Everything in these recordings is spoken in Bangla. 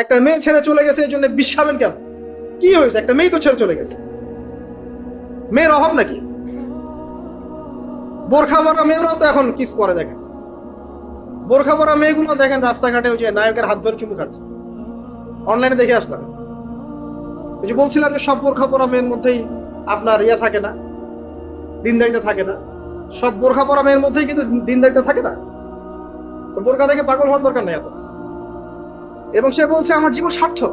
একটা মেয়ে ছেড়ে চলে গেছে এই জন্য বিষ খাবেন কেন? কি হয়েছে? একটা মেয়ে তো ছেড়ে চলে গেছে। মেয়ের অভাব নাকি? বোরখা পরা মেয়েরাও তো এখন কিস করে দেখেন। বোরখা পরা মেয়েগুলো দেখেন রাস্তাঘাটে ওই যে নায়কের হাত ধরে চুমু খাচ্ছে। অনলাইনে দেখে আসলাম। ওই যে বলছিলাম যে সব বোরখা পরা মেয়ের মধ্যেই আপনার ইয়ে থাকে না, দিনদারিতা থাকে না। সব বোরখা পরা মেয়ের মধ্যেই কিন্তু দিনদারিতা থাকে না। তো বোরখা থেকে পাগল হওয়ার দরকার নেই এত। এবং সে বলছে, আমার জীবন সার্থক।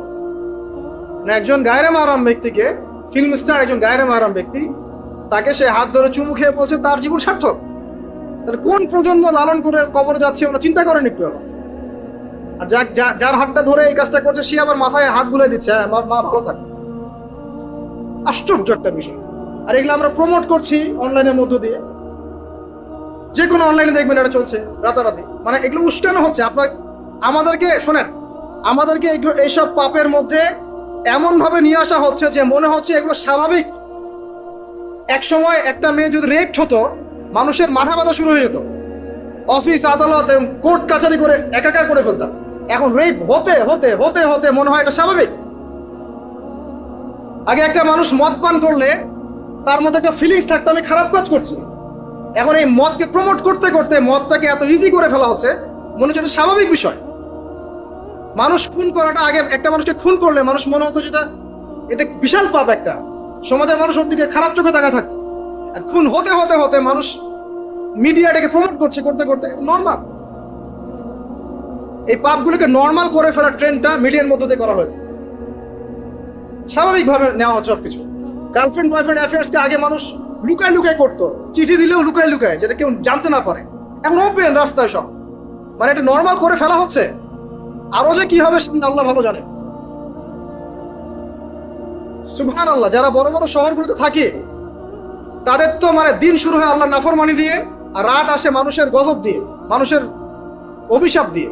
মানে একজন গায়রে মারাম ব্যক্তিকে ফিল্ম স্টার একজন গায়রে মারাম ব্যক্তি, তাকে সে হাত ধরে চুমু খেয়ে বলছে, তার জীবন সার্থক। তাহলে কোন প্রজন্ম লালন করে কবরে যাচ্ছে, ওরা চিন্তা করেন একটু। আর যা, যা- যার হাতটা ধরে এই কাজটা করছে, সে আবার মাথায় হাত বুলে দিচ্ছে হ্যাঁ আমার মা, ভালো থাকে। আশ্চর্য একটা বিষয়। আর এগুলো আমরা প্রমোট করছি অনলাইনের মধ্য দিয়ে। যে কোনো অনলাইনে দেখবেন এটা চলছে, রাতারাতি। মানে এগুলো উস্কানো হচ্ছে। আপনার, আমাদেরকে, শোনেন আমাদেরকে এগুলো এইসব পাপের মধ্যে এমন ভাবে নিয়ে আসা হচ্ছে যে মনে হচ্ছে এগুলো স্বাভাবিক। এক সময় একটা মেয়ে যদি রেপ হতো, মানুষের মাথা ব্যথা শুরু হয়ে যেত। অফিস, আদালত কোর্ট কাছারি করে একাকার করে ফেলতাম। এখন রেপ হতে হতে হতে হতে মনে হয় এটা স্বাভাবিক। আগে একটা মানুষ মদ পান করলে তার মধ্যে একটা ফিলিংস থাকতো, আমি খারাপ কাজ করছি। এখন এই মদকে প্রমোট করতে করতে মদটাকে এত ইজি করে ফেলা হচ্ছে, মনে হচ্ছে এটা স্বাভাবিক বিষয়। মানুষ খুন করাটা আগে একটা মানুষকে খুন করলে মানুষ মনে হতো যেটা, এটা বিশাল পাপ একটা। সমাজের মানুষ ওর দিকে খারাপ চোখে তাকা থাকতো। আর খুন হতে হতে হতে মানুষ মিডিয়াটাকে প্রমোট করছে করতে করতে নর্মাল এই পাপগুলোকে নর্মাল করে ফেলার ট্রেন্ডটা মিডিয়ার মধ্যে দিয়ে করা হয়েছে। স্বাভাবিকভাবে নেওয়া হচ্ছে সবকিছু। গার্লফ্রেন্ড বয়ফ্রেন্ড অ্যাফেয়ার্সকে আগে মানুষ লুকায় লুকায় করতো। চিঠি দিলেও লুকায় লুকায়, যেটা কেউ জানতে না পারে। এখন ওপেন রাস্তায় সব। মানে এটা নর্মাল করে ফেলা হচ্ছে। আরও যে কি হবে সেটা আল্লাহ ভালো জানে। সুবহান আল্লাহ যারা বড় বড় শহরগুলোতে থাকে, তাদের তো মানে দিন শুরু হয় আল্লাহ নাফরমানি দিয়ে, আর রাত আসে মানুষের গজব দিয়ে, মানুষের অভিশাপ দিয়ে।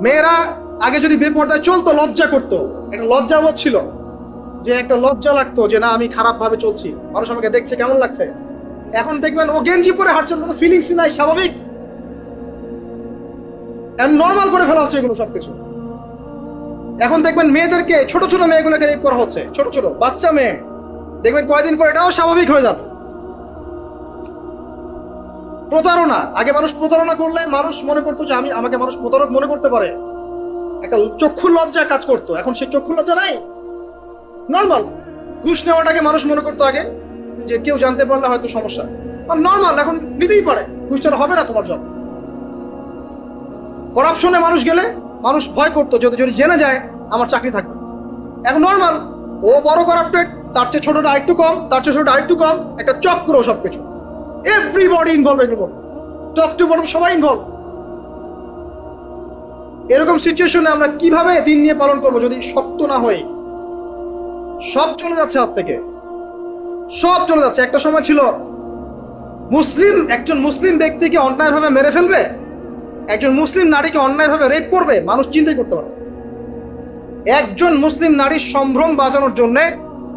মেয়েরা আগে যদি বেপর্দায় চলতো, লজ্জা করতো। একটা লজ্জাবোধ ছিল। যে একটা লজ্জা লাগতো যে, না, আমি খারাপ ভাবে চলছি। মানুষ আমাকে দেখছে, কেমন লাগছে? এখন দেখবেন ও গেঞ্জি পরে হাঁটছেন কোনো ফিলিংস নাই, স্বাভাবিক। নর্মাল করে ফেলা হচ্ছে এগুলো সবকিছু। এখন দেখবেন মেয়েদেরকে, ছোট ছোট মেয়েগুলোকে রেপ করা হচ্ছে, ছোট ছোট, বাচ্চা মেয়ে। দেখবেন কয়দিন পর এটাও স্বাভাবিক হয়ে যাবে। প্রতারণা, আগে মানুষ প্রতারণা করলে মানুষ মনে করতো যে আমি, আমাকে মানুষ প্রতারক মনে করতে পারে। একটা চক্ষু লজ্জা কাজ করতো, এখন সেই চক্ষু লজ্জা নাই। নর্মাল ঘুষ নেওয়াটাকে মানুষ মনে করতো আগে, যে কেউ জানতে পারলে হয়তো সমস্যা। আর নর্মাল এখন নিতেই পারে। ঘুষ হবে না তোমার জব করাপশনে মানুষ গেলে মানুষ ভয় করতো যদি যদি জেনে যায় আমার চাকরি থাকবে। এখন নর্মাল ও বড় করাপ্টেড তার চেয়ে ছোটটা আরেকটু কম, তার চেয়ে ছোটটা আরেকটু কম, একটা চক্র সব সবকিছু এভরিবডি ইনভলভ মধ্যে। টপ টু বটম সবাই ইনভলভ এরকম সিচুয়েশনে আমরা কীভাবে দিন নিয়ে পালন করব যদি শক্ত না হই? সব চলে যাচ্ছে আজ থেকে। সব চলে যাচ্ছে। একটা সময় ছিল, মুসলিম, একজন মুসলিম ব্যক্তিকে অন্যায়ভাবে মেরে ফেলবে? একজন মুসলিম নারীকে অন্যায়ভাবে রেপ করবে, মানুষ চিন্তাই করতে পারে একজন মুসলিম নারীর সম্ভ্রম বাঁচানোর জন্য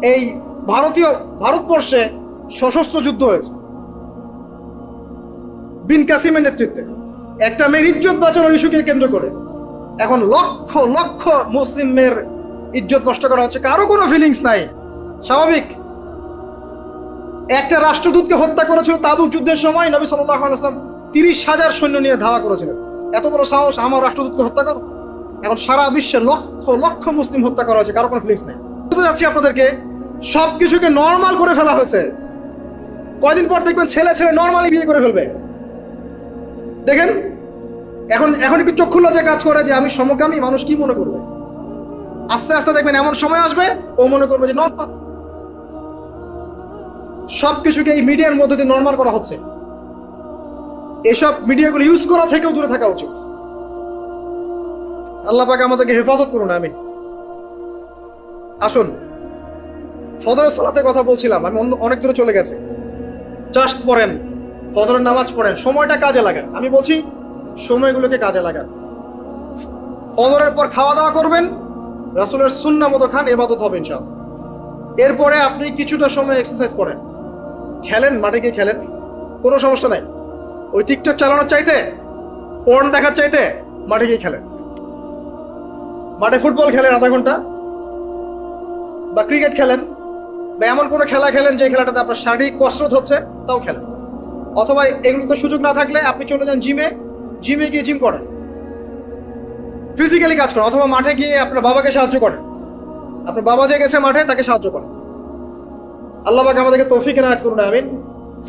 এই ভারতীয় ভারতবর্ষে সশস্ত্র যুদ্ধ হয়েছে। বিন কাসিমের নেতৃত্বে। একটা মেয়ের ইজ্জত বাঁচানোর ইস্যুকে কেন্দ্র করে। এখন লক্ষ লক্ষ মুসলিম মেয়ের ইজ্জত নষ্ট করা হচ্ছে। কারও কোনো ফিলিংস নাই। স্বাভাবিক। একটা রাষ্ট্রদূতকে হত্যা করেছিল তাবুক যুদ্ধের সময় নবী সাল্লাহ আসলাম তিরিশ হাজার সৈন্য নিয়ে ধাওয়া করেছিলেন। এত বড় সাহস আমার রাষ্ট্রদূতকে হত্যা করো। এখন সারা বিশ্বে লক্ষ লক্ষ মুসলিম হত্যা করা হয়েছে, কারও কোনো ফিলিংস নেই। বলতে যাচ্ছি আপনাদেরকে? সবকিছুকে নর্মাল করে ফেলা হয়েছে। কয়দিন পর দেখবেন ছেলে ছেলে নর্মালি বিয়ে করে ফেলবে। দেখেন, এখন এখন একটু চক্ষু লজ্জা কাজ করে যে আমি সমকামী, মানুষ কি মনে করবে? আস্তে আস্তে দেখবেন এমন সময় আসবে, ও মনে করবে যে নর্মাল সবকিছুকে এই মিডিয়ার মধ্যে দিয়ে নর্মাল করা হচ্ছে। এসব মিডিয়াগুলো ইউজ করা থেকেও দূরে থাকা উচিত। আল্লাহ পাকে আমাদেরকে হেফাজত করুন আমি আসুন, ফজরের সালাতের কথা বলছিলাম, আমি অনেক দূরে চলে গেছে। জাস্ট পড়েন ফদরের নামাজ পড়েন, সময়টা কাজে লাগান। আমি বলছি, সময়গুলোকে কাজে লাগান। ফদরের পর খাওয়া দাওয়া করবেন, রাসুলের সুন্না মতো খান এবাদত হবে ইনশাল এরপরে আপনি কিছুটা সময় এক্সারসাইজ করেন। খেলেন, মাঠে গিয়ে খেলেন, কোনো সমস্যা নাই। ওই টিকটক চালানোর চাইতে পর্ন দেখার চাইতে মাঠে গিয়ে খেলেন মাঠে ফুটবল খেলেন আধা ঘণ্টা, বা ক্রিকেট খেলেন, বা এমন কোনো খেলা খেলেন যে খেলাটাতে আপনার শারীরিক কসরত হচ্ছে, তাও খেলেন। অথবা এগুলোতে সুযোগ না থাকলে আপনি চলে যান জিমে জিমে গিয়ে জিম করেন। ফিজিক্যালি কাজ করেন, অথবা মাঠে গিয়ে আপনার বাবাকে সাহায্য করেন। আপনার বাবা যে গেছে মাঠে, তাকে সাহায্য করেন। আল্লাহ পাক আমাদেরকে তৌফিক এনায়ত করুন, আমিন।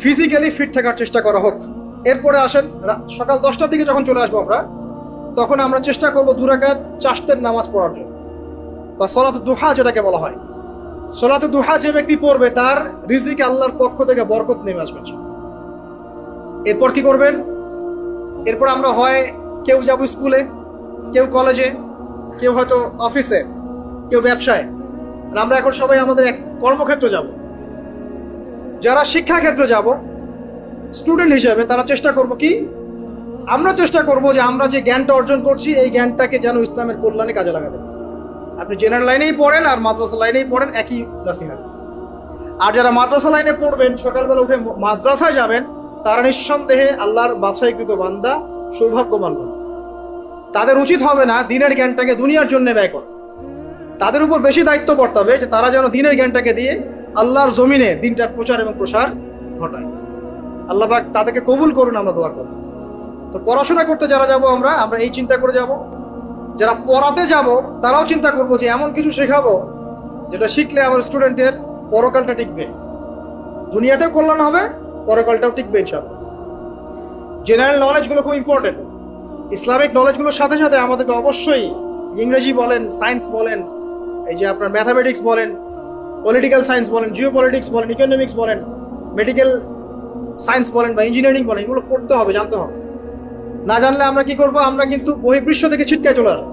ফিজিক্যালি ফিট থাকার চেষ্টা করা হোক। এরপরে আসেন সকাল দশটার দিকে যখন চলে আসব আমরা, তখন আমরা চেষ্টা করব দুরাকাত চাষতের নামাজ পড়ার জন্য, বা সলাত দুহা যেটাকে বলা হয়। সলাত দুহা যে ব্যক্তি পড়বে, তার রিজিক আল্লাহর পক্ষ থেকে বরকত নেমে আসবে এরপর কি করবেন? এরপর আমরা হয় কেউ যাব স্কুলে, কেউ কলেজে, কেউ হয়তো অফিসে, কেউ ব্যবসায়। আমরা এখন সবাই আমাদের এক কর্মক্ষেত্র যাব। যারা শিক্ষাক্ষেত্রে যাব স্টুডেন্ট হিসেবে তারা চেষ্টা করব কি, আমরা চেষ্টা করব যে আমরা যে জ্ঞানটা অর্জন করছি, এই জ্ঞানটাকে যেন ইসলামের কল্যাণে কাজে লাগাতে আপনি জেনারেল লাইনেই পড়েন আর মাদ্রাসা লাইনেই পড়েন, একই নাসিহাত। আর যারা মাদ্রাসা লাইনে পড়বেন, সকালবেলা উঠে মাদ্রাসায় যাবেন, তারা নিঃসন্দেহে আল্লাহর বাছাইকৃত বান্দা, সৌভাগ্যবান বান্দা। তাদের উচিত হবে না দিনের জ্ঞানটাকে দুনিয়ার জন্য ব্যয় করা। তাদের উপর বেশি দায়িত্ব বর্তাবে যে তারা যেন দিনের জ্ঞানটাকে দিয়ে আল্লাহর জমিনে দিনটার প্রচার এবং প্রসার ঘটায়। আল্লাহ পাক তাদেরকে কবুল করুন, আমরা দোয়া করব। তো পড়াশোনা করতে যারা যাব আমরা আমরা এই চিন্তা করে যাব। যারা পড়াতে যাব, তারাও চিন্তা করব যে এমন কিছু শেখাবো যেটা শিখলে আমার স্টুডেন্টের পরকালটা টিকবে। দুনিয়াতেও কল্যাণ হবে, পরকালটাও টিকবে ইনশাআল্লাহ। জেনারেল নলেজগুলো খুব ইম্পর্টেন্ট ইসলামিক নলেজগুলোর সাথে সাথে আমাদেরকে অবশ্যই ইংরেজি বলেন সায়েন্স বলেন, এই যে আপনার ম্যাথামেটিক্স বলেন পলিটিক্যাল সায়েন্স বলেন জিও পলিটিক্স বলেন ইকোনমিক্স বলেন মেডিকেল সায়েন্স বলেন বা ইঞ্জিনিয়ারিং বলেন, এগুলো পড়তে হবে, জানতে হবে। না জানলে আমরা কি করব? আমরা কিন্তু বহির্বিশ্ব থেকে ছিটকায় চলে আসব।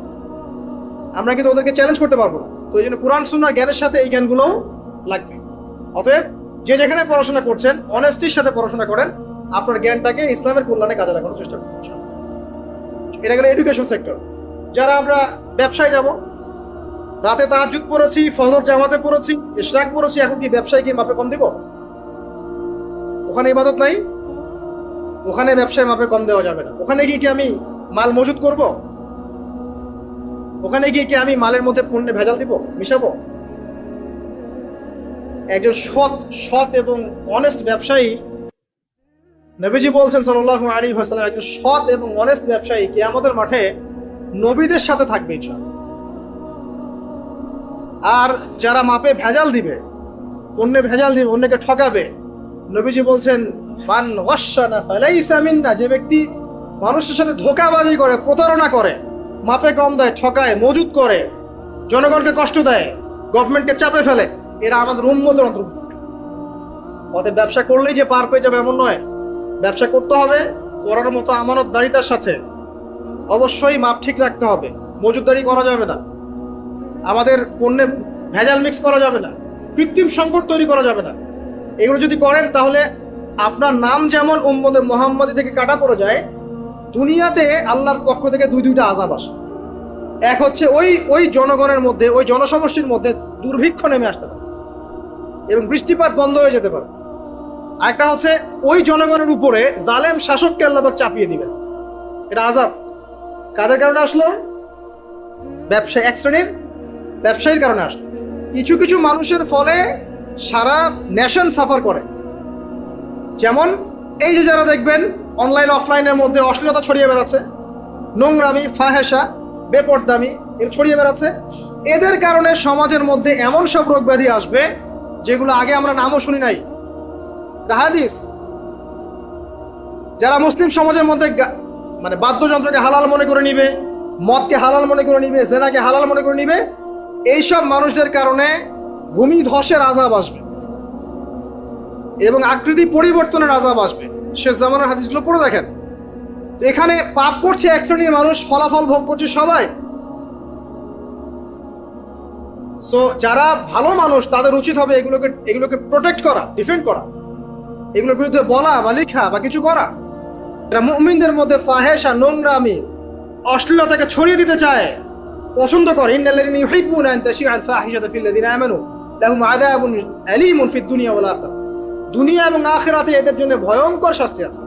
আমরা কিন্তু ওদেরকে চ্যালেঞ্জ করতে পারব না। তো এই জন্য কোরআন সুন্নার জ্ঞানের সাথে এই জ্ঞানগুলোও লাগবে। অতএব যে যেখানে পড়াশোনা করছেন অনেস্টির সাথে পড়াশোনা করেন, আপনার জ্ঞানটাকে ইসলামের কল্যাণে কাজে লাগানোর চেষ্টা করছেন এটা গেলে এডুকেশন সেক্টর যারা আমরা ব্যবসায় যাব, রাতে তাহাজুদ পড়েছি, ফজর জামাতে পড়েছি, ইশরাক পড়েছি, এখন কি ব্যবসায় কি মাপে কম দিব? ওখানে ইবাদত নাই? ওখানে ব্যবসায় মাপে কম দেওয়া যাবে না। ওখানে গিয়ে কি আমি মাল মজুদ করব? ওখানে গিয়ে কি আমি মালের মধ্যে পণ্যে ভেজাল দিব, মিশাবো? একজন সৎ সৎ এবং অনেস্ট ব্যবসায়ী, নবীজি বলছেন সাল্লাল্লাহু আলাইহি ওয়াসাল্লাম, একজন সৎ এবং অনেস্ট ব্যবসায়ী কি আমাদের মাঠে নবীদের সাথে থাকবে আর যারা মাপে ভেজাল দিবে অন্যে ভেজাল দিবে, অন্যকে ঠকাবে নবীজি বলছেন, মান ওয়াসানা ফালাইসা মিন্না যে ব্যক্তি মানুষের সাথে ধোকাবাজি করে, প্রতারণা করে, মাপে কম দেয়, ঠকায় মজুদ করে, জনগণকে কষ্ট দেয়, গভর্নমেন্টকে চাপে ফেলে, এরা আমাদের উন্মতের অন্তর্ভুক্ত। অতএব ব্যবসা করলেই যে পার পেয়ে যাবে এমন নয়। ব্যবসা করতে হবে করার মতো আমানত আমানতদারিতার সাথে। অবশ্যই মাপ ঠিক রাখতে হবে। মজুদদারি করা যাবে না। আমাদের পণ্যে ভেজাল মিক্স করা যাবে না। কৃত্রিম সংকট তৈরি করা যাবে না। এগুলো যদি করেন, তাহলে আপনার নাম যেমন উম্মদে মোহাম্মদী থেকে কাটা পড়ে যায়, দুনিয়াতে আল্লাহর পক্ষ থেকে দুই দুইটা আজাব আসে। এক হচ্ছে ওই ওই জনগণের মধ্যে, ওই জনসমষ্টির মধ্যে দুর্ভিক্ষ নেমে আসতে পারে এবং বৃষ্টিপাত বন্ধ হয়ে যেতে পারে। একটা হচ্ছে ওই জনগণের উপরে জালেম শাসককে আল্লাহবাক চাপিয়ে দিবেন। এটা আজাব কাদের কারণে আসলো? ব্যবসা এক শ্রেণির ব্যবসায়ীর কারণে আসলো। কিছু কিছু মানুষের ফলে সারা নেশন সাফার করে। যেমন এই যে যারা দেখবেন অনলাইন অফলাইনের মধ্যে অশ্লীলতা ছড়িয়ে বেড়াচ্ছে, নোংরামি, ফাহেসা, বেপরদামি এর ছড়িয়ে বেড়াচ্ছে। এদের কারণে সমাজের মধ্যে এমন সব রোগ ব্যাধি আসবে, যেগুলো আগে আমরা নামও শুনি নাই। হাদিস, যারা মুসলিম সমাজের মধ্যে মানে বাদ্যযন্ত্রকে হালাল মনে করে নিবে, মদকে হালাল মনে করে নিবে, জেনাকে হালাল মনে করে নিবে, এইসব মানুষদের কারণে ভূমি ধসের আজাব আসবে। এবং আকৃতি পরিবর্তনের আজাব আসবে। শেষ জামানের হাদিসগুলো পড়ে দেখেন। এখানে পাপ করছে এক শ্রেণির মানুষ, ফলাফল ভোগ করছে সবাই। সো যারা ভালো মানুষ, তাদের উচিত হবে এগুলোকে এগুলোকে প্রোটেক্ট করা ডিফেন্ড করা। এগুলোর বিরুদ্ধে বলা বা লেখা বা কিছু করা। যারা মুমিনদের মধ্যে ফাহেসা নোংরামি, অশ্লীলতাকে ছড়িয়ে দিতে চায়, পছন্দ করে, ইন্নাল্লাযীনা ইউহিব্বুনা আন তাশিআ আল ফাহিশাতা ফিল লাযীনা লাহুম আযাবুন আলীমুন ফিদ দুনিয়া ওয়াল আখিরাহ। দুনিয়া এবং আখিরাতে এদের জন্য ভয়ঙ্কর শাস্তি আছে।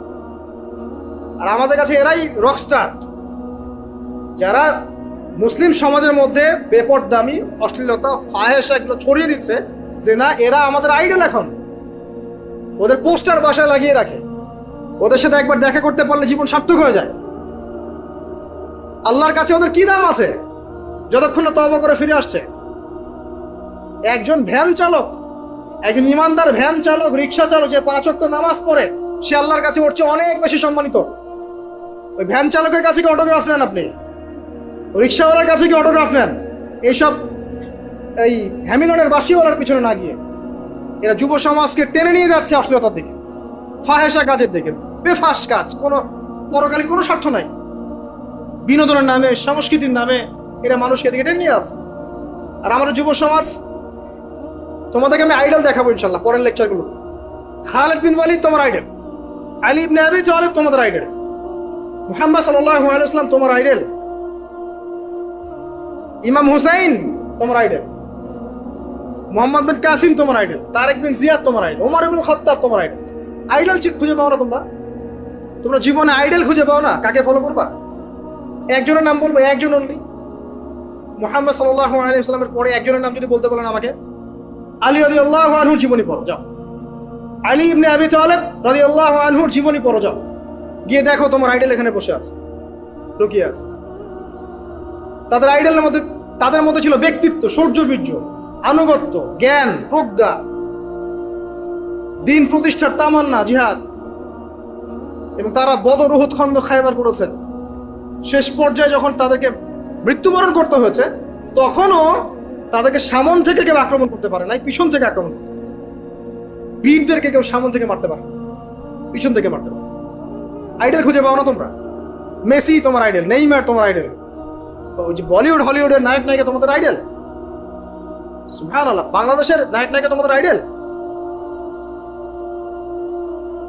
আর আমাদের কাছে এরাই রকস্টার যারা মুসলিম সমাজের মধ্যে বেপরদামি, অশ্লীলতা ফাহেসা এগুলো ছড়িয়ে দিচ্ছে, যে না, এরা আমাদের আইডল এখন। ওদের পোস্টার বাসায় লাগিয়ে রাখে। ওদের সাথে একবার দেখা করতে পারলে জীবন সার্থক হয়ে যায়। আল্লাহর কাছে ওদের কি দাম আছে? যতক্ষণ না তবা করে ফিরে আসছে। একজন ভ্যান চালক, একজন ইমানদার ভ্যান চালক, রিক্সা চালক যে পাঁচ নামাজ পড়ে, সে আল্লাহর কাছে ওর অনেক বেশি সম্মানিত। ওই ভ্যান চালকের কাছে কি অটোগ্রাফ নেন আপনি? রিক্সাওয়ালার কাছে কি অটোগ্রাফ নেন? এইসব এই হ্যামিলনের বাসিওয়ালার পিছনে না গিয়ে। এরা যুব সমাজকে টেনে নিয়ে যাচ্ছে অশ্লীলতার দিকে। ফাহেসা কাজের দিকে। বেফাস কাজ। কোনো পরকালীন কোনো স্বার্থ নাই। বিনোদনের নামে, সংস্কৃতির নামে এরা মানুষকে দিকে টেনে নিয়ে যাচ্ছে। আর আমাদের যুব সমাজ তোমাদেরকে আমি আইডল দেখাবো ইনশাল্লাহ পরের লেকচারগুলো খালেদ বিন ওয়ালিদ তোমার আইডল আলী ইবনে আবি তালিব তোমাদের আইডল মুহাম্মদ সাল্লাল্লাহু আলাইহি তোমার আইডল ইমাম হুসাইন তোমার আইডল মোহাম্মদ বিন কাসিম তোমার আইডল তারেক বিন জিয়াদ তোমার আইডল ওমর ইবনুল খাত্তাব তোমার আইডল আইডল খুঁজে পাও না তোমরা? তোমরা জীবনে আইডল খুঁজে পাও না? কাকে ফলো করবা? একজনের নাম বলব, একজন অনলি মোহাম্মদ সাল্লাল্লাহু আলাইহি ওয়াসাল্লামের পরে একজনের নাম যদি বলতে বলেন আমাকে। আলী রাদিয়াল্লাহু আনহুর জীবনী পড়ো, যাও। আলী ইবনে আবি তালেব রাদিয়াল্লাহু আনহুর জীবনী পড়ো, যাও। গিয়ে দেখো তোমার আইডল এখানে বসে আছে, লুকিয়ে আছে। তাদের আইডলের মধ্যে, তাদের মধ্যে ছিল ব্যক্তিত্ব, সৌর্যবীর্য, আনুগত্য, জ্ঞান, প্রজ্ঞা, দিন প্রতিষ্ঠার তামান্না, জিহাদ, এবং তারা বদর উহুদ খন্দ খাইবার করেছেন শেষ পর্যায়ে যখন তাদেরকে মৃত্যুবরণ করতে হয়েছে, তখনও তাদেরকে সামন থেকে কেউ আক্রমণ করতে পারে নাই, পিছন থেকে আক্রমণ করতে হয়েছে বীরদেরকে কেউ সামন থেকে মারতে পারে পিছন থেকে মারতে পারে আইডল খুঁজে পাও না তোমরা? মেসি তোমার আইডল নেইমার তোমার আইডল ওই যে বলিউড, হলিউডের নায়ক নায়িকা তোমাদের আইডল সুহান আল্লাহ বাংলাদেশের নায়ক নায়িকা তোমাদের আইডল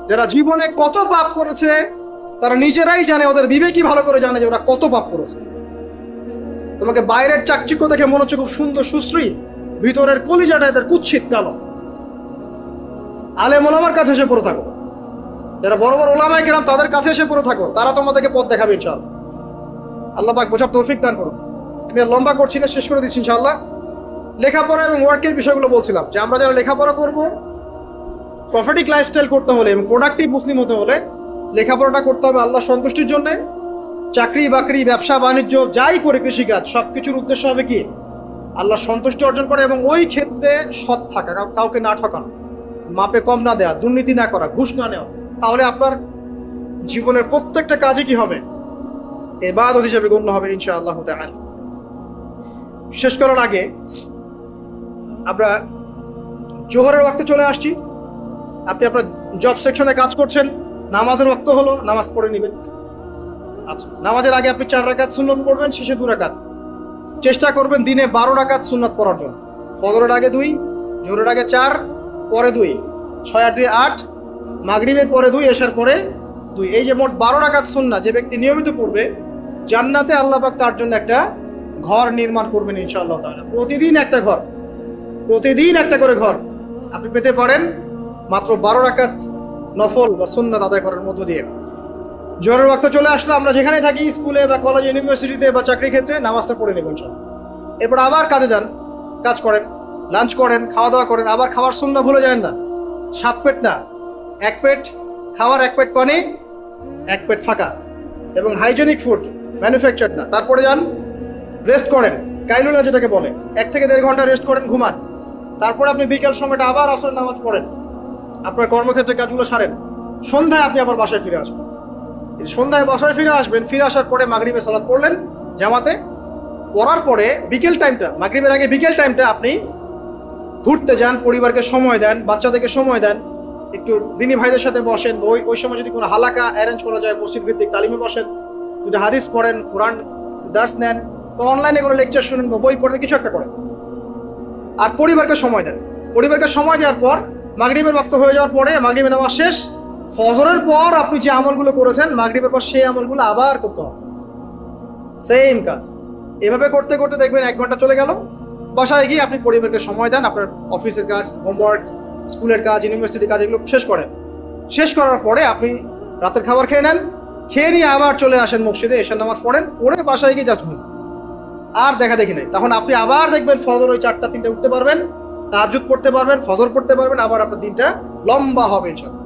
যারা জীবনে কত পাপ করেছে, তারা নিজেরাই জানে, ওদের বিবেকই ভালো করে জানে যে ওরা কত পাপ করেছে। তোমাকে বাইরের চাকচিক্য দেখে মনে হচ্ছে খুব সুন্দর, সুশ্রী। ভিতরের কলিজাটা এদের কুচ্ছিত কালো। আলেম ওলামার কাছে এসে পড়ে থাকো। যারা বড় বড় ওলামায় কেরাম, তাদের কাছে এসে পড়ে থাকো। তারা তোমাদেরকে পথ দেখাবে, ইনশাআল্লাহ। আল্লাহ পাক বোঝার তৌফিক দান করো আমি লম্বা করছি না, শেষ করে দিচ্ছি, ইনশাআল্লাহ। লেখাপড়া এবং ওয়ার্কের বিষয়গুলো বলছিলাম যে আমরা যারা লেখাপড়া করব প্রফিটিক লাইফস্টাইল করতে হলে এবং প্রোডাক্টিভ মুসলিম হতে হলে লেখাপড়াটা করতে হবে আল্লাহ সন্তুষ্টির জন্য। চাকরি বাকরি, ব্যবসা, বাণিজ্য, যাই করে কৃষিকাজ সব কিছুর উদ্দেশ্য হবে কি? আল্লাহ সন্তুষ্টি অর্জন করে এবং ওই ক্ষেত্রে সৎ থাকা কাউকে না ঠকানো, মাপে কম না দেওয়া দুর্নীতি না করা, ঘুষ না নেওয়া, তাহলে আপনার জীবনের প্রত্যেকটা কাজে কি হবে? এবাদত হিসেবে গণ্য হবে ইনশাআল্লাহ তাআলা। শেষ করার আগে আমরা জোহরের ওয়াক্তে চলে আসছি। আপনি আপনার জব সেকশনে কাজ করছেন, নামাজের ওয়াক্ত হলো, নামাজ পড়ে নেবেন। আচ্ছা নামাজের আগে আপনি চার রাকাত সুন্নত পড়বেন, শেষে দু রাকাত। চেষ্টা করবেন দিনে বারো রাকাত সুন্নত পড়ার জন্য। ফজরের আগে দুই জোরের আগে চার, পরে দুই, ছয়, আট আট, মাগরিবের পরে দুই এসার পরে দুই। এই যে মোট বারো রাকাত সুন্না যে ব্যক্তি নিয়মিত পড়বে, জান্নাতে আল্লাহ পাক তার জন্য একটা ঘর নির্মাণ করবেন ইনশাআল্লাহ তাআলা। প্রতিদিন একটা ঘর। প্রতিদিন একটা করে ঘর। আপনি পেতে পারেন মাত্র বারো রাকাত নফল বা সুন্নাত আদায় করার মধ্য দিয়ে। জোরের ওয়াক্ত চলে আসলো। আমরা যেখানে থাকি, স্কুলে বা কলেজ ইউনিভার্সিটিতে বা চাকরি ক্ষেত্রে নামাজটা পড়ে নেবেন সব। এরপর আবার কাজে যান, কাজ করেন লাঞ্চ করেন খাওয়া দাওয়া করেন, আবার খাওয়ার সুন্না ভুলে যান না। সাত পেট না, এক পেট খাওয়ার এক পেট পানি, এক পেট ফাঁকা। এবং হাইজেনিক ফুড ম্যানুফ্যাকচার না। তারপরে যান রেস্ট করেন। কাইলুলা যেটাকে বলে, এক থেকে দেড় ঘণ্টা রেস্ট করেন, ঘুমান। তারপরে আপনি বিকেল সময়টা আবার আসর নামাজ পড়েন। আপনার কর্মক্ষেত্রে কাজগুলো সারেন। সন্ধ্যায় আপনি আবার বাসায় ফিরে আসবেন। সন্ধ্যায় বাসায় ফিরে আসবেন। ফিরে আসার পরে মাগরিবে সালাদ পড়লেন জামাতে। পড়ার পরে বিকেল টাইমটা মাগরিবের আগে বিকেল টাইমটা আপনি ঘুরতে যান, পরিবারকে সময় দেন, বাচ্চাদেরকে সময় দেন। একটু দিনী ভাইদের সাথে বসেন, ওই ওই সময় যদি কোনো হালাকা অ্যারেঞ্জ করা যায় মসজিদ ভিত্তিক তালিমে বসেন, যদি হাদিস পড়েন, কোরআন দার্স নেন, বা অনলাইনে কোনো লেকচার শুনেন বা বই পড়েন, কিছু একটা করেন। আর পরিবারকে সময় দেন। পরিবারকে সময় দেওয়ার পর মাগরিবের বক্ত হয়ে যাওয়ার পরে মাগরিবের নামাজ শেষ ফজরের পর আপনি যে আমলগুলো করেছেন, মাগরিবের পর সেই আমলগুলো আবার করতে হবে। সেম কাজ। এভাবে করতে করতে দেখবেন এক ঘণ্টা চলে গেল। বাসায় গিয়ে আপনি পরিবারকে সময় দেন, আপনার অফিসের কাজ হোমওয়ার্ক স্কুলের কাজ ইউনিভার্সিটির কাজ এগুলো শেষ করেন। শেষ করার পরে আপনি রাতের খাবার খেয়ে নেন, খেয়ে নিয়ে আবার চলে আসেন মসজিদে এসে নামাজ পড়েন, পড়ে বাসায় গিয়ে জাস্ট ঘুম। আর দেখা দেখি নাই। তখন আপনি আবার দেখবেন ফজর ওই চারটা, তিনটে উঠতে পারবেন তাহাজুদ পড়তে পারবেন, ফজর পড়তে পারবেন, আবার আপনার দিনটা লম্বা হবে ইনশাল্লাহ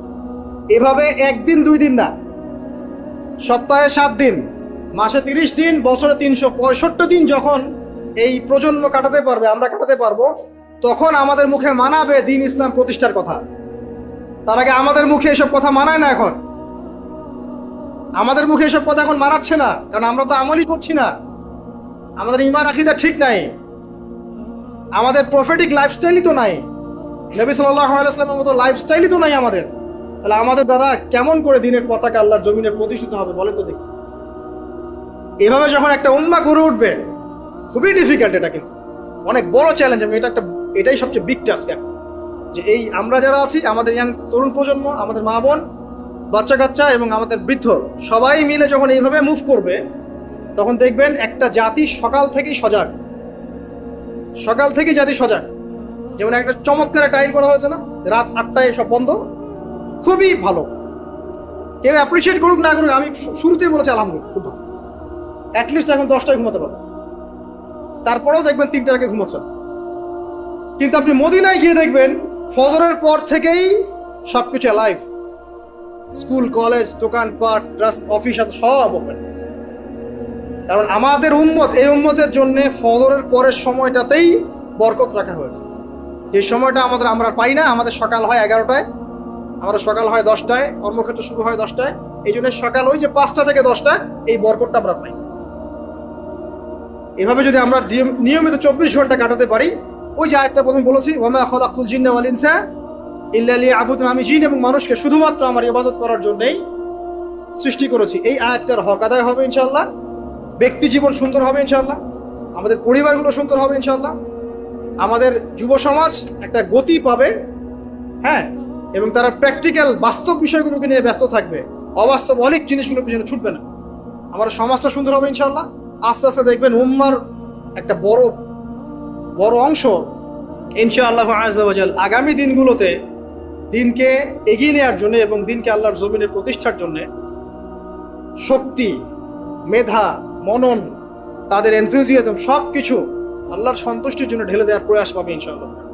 এভাবে একদিন, দুই দিন না। সপ্তাহে সাত দিন, মাসে তিরিশ দিন, বছরে তিনশো পঁয়ষট্টি দিন যখন এই প্রজন্ম কাটাতে পারবে, আমরা কাটাতে পারব, তখন আমাদের মুখে মানাবে দিন ইসলাম প্রতিষ্ঠার কথা। তার আগে আমাদের মুখে এসব কথা মানায় না এখন। আমাদের মুখে এসব কথা এখন মানাচ্ছে না, কারণ আমরা তো আমলই করছি না। আমাদের ইমান, আকিদা ঠিক নাই। আমাদের প্রফেটিক লাইফস্টাইলই তো নাই। নবী সাল্লাহ আলাইসলামের মতো লাইফস্টাইলই তো নাই আমাদের। তাহলে আমাদের দ্বারা কেমন করে দিনের পতাকা আল্লাহর জমিনে প্রতিষ্ঠিত হবে বলে তো দেখি। এভাবে যখন একটা উম্মা গড়ে উঠবে, খুবই ডিফিকাল্ট এটা কিন্তু। অনেক বড় চ্যালেঞ্জ আমি এটা একটা, এটাই সবচেয়ে বিগ টাস্ক এখন। যে এই আমরা যারা আছি, আমাদের ইয়াং তরুণ প্রজন্ম, আমাদের মা বোন, বাচ্চা কাচ্চা এবং আমাদের বৃদ্ধ, সবাই মিলে যখন এইভাবে মুভ করবে, তখন দেখবেন একটা জাতি সকাল থেকেই সজাগ। সকাল থেকেই জাতি সজাগ। যেমন একটা চমৎকার একটা আইন করা হয়েছে না, রাত আটটায় সব বন্ধ। খুবই ভালো। কেউ অ্যাপ্রিসিয়েট করুক, না করুক, আমি শুরুতেই বলেছি, আলহামদুলিল্লাহ, খুব ভালো। অ্যাটলিস্ট এখন দশটায় ঘুমাতে পারব। তারপরেও দেখবেন তিনটার আগে ঘুমোচ্ছেন কিন্তু আপনি মদিনায় গিয়ে দেখবেন, ফজরের পর থেকেই সবকিছু লাইফ স্কুল, কলেজ, দোকানপাট রাস্তা অফিস সব ওপেন কারণ আমাদের উম্মত, এই উম্মতের জন্য ফজরের পরের সময়টাতেই বরকত রাখা হয়েছে। যে সময়টা আমাদের, আমরা পাই না, আমাদের সকাল হয় এগারোটায় আমাদের সকাল হয় দশটায়, কর্মক্ষেত্র শুরু হয় দশটায়। এই জন্য সকাল ওই যে পাঁচটা থেকে দশটা এই বরকতটা আমরা পাই। এভাবে যদি আমরা নিয়মিত চব্বিশ ঘণ্টা কাটাতে পারি, ওই যে আয়টা প্রথম বলেছি ওমা খলাকুল জিন্না ওয়াল ইনসা ইল্লালি আবুদুন আমি জিন এবং মানুষকে শুধুমাত্র আমার ইবাদত করার জন্যই সৃষ্টি করেছি। এই আয়াতটার হক আদায় হবে ইনশাল্লাহ ব্যক্তি জীবন সুন্দর হবে ইনশাল্লাহ আমাদের পরিবারগুলো সুন্দর হবে ইনশাল্লাহ আমাদের যুব সমাজ একটা গতি পাবে। হ্যাঁ এবং তারা প্র্যাকটিক্যাল বাস্তব বিষয়গুলোকে নিয়ে ব্যস্ত থাকবে। অবাস্তব অনেক জিনিসগুলোর পিছনে ছুটবে না। আমার সমাজটা সুন্দর হবে ইনশাল্লাহ আস্তে আস্তে দেখবেন উম্মার একটা বড় বড় অংশ ইনশাআল্লাহ আজাল আগামী দিনগুলোতে দিনকে এগিয়ে নেওয়ার জন্য এবং দিনকে আল্লাহর জমিনের প্রতিষ্ঠার জন্য শক্তি, মেধা, মনন, তাদের এনথুজিয়াজম সব কিছু আল্লাহর সন্তুষ্টির জন্য ঢেলে দেওয়ার প্রয়াস পাবে ইনশাআল্লাহ।